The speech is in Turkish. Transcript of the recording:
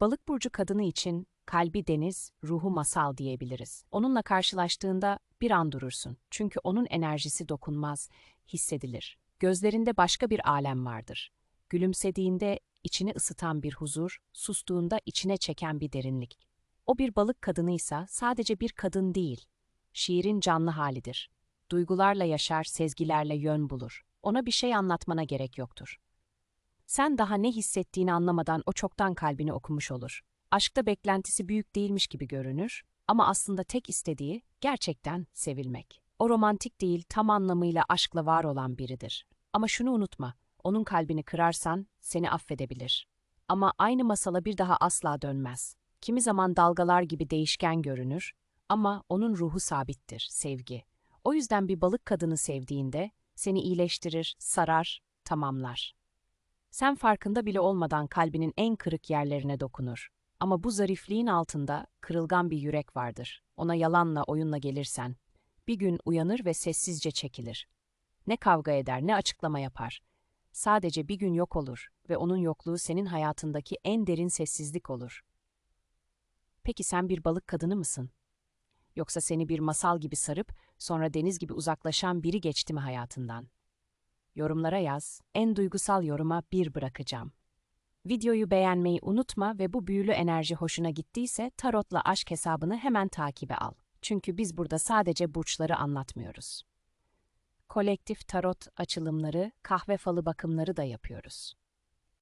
Balık burcu kadını için kalbi deniz, ruhu masal diyebiliriz. Onunla karşılaştığında bir an durursun. Çünkü onun enerjisi dokunmaz, hissedilir. Gözlerinde başka bir alem vardır. Gülümsediğinde içini ısıtan bir huzur, sustuğunda içine çeken bir derinlik. O bir balık kadınıysa sadece bir kadın değil, şiirin canlı halidir. Duygularla yaşar, sezgilerle yön bulur. Ona bir şey anlatmana gerek yoktur. Sen daha ne hissettiğini anlamadan o çoktan kalbini okumuş olur. Aşkta beklentisi büyük değilmiş gibi görünür ama aslında tek istediği gerçekten sevilmek. O romantik değil, tam anlamıyla aşkla var olan biridir. Ama şunu unutma, onun kalbini kırarsan seni affedebilir. Ama aynı masala bir daha asla dönmez. Kimi zaman dalgalar gibi değişken görünür ama onun ruhu sabittir, sevgi. O yüzden bir balık kadını sevdiğinde seni iyileştirir, sarar, tamamlar. Sen farkında bile olmadan kalbinin en kırık yerlerine dokunur. Ama bu zarifliğin altında kırılgan bir yürek vardır. Ona yalanla, oyunla gelirsen, bir gün uyanır ve sessizce çekilir. Ne kavga eder, ne açıklama yapar. Sadece bir gün yok olur ve onun yokluğu senin hayatındaki en derin sessizlik olur. Peki sen bir balık kadını mısın? Yoksa seni bir masal gibi sarıp sonra deniz gibi uzaklaşan biri geçti mi hayatından? Yorumlara yaz, en duygusal yoruma bir bırakacağım. Videoyu beğenmeyi unutma ve bu büyülü enerji hoşuna gittiyse Tarot'la Aşk hesabını hemen takibe al. Çünkü biz burada sadece burçları anlatmıyoruz. Kolektif tarot açılımları, kahve falı bakımları da yapıyoruz.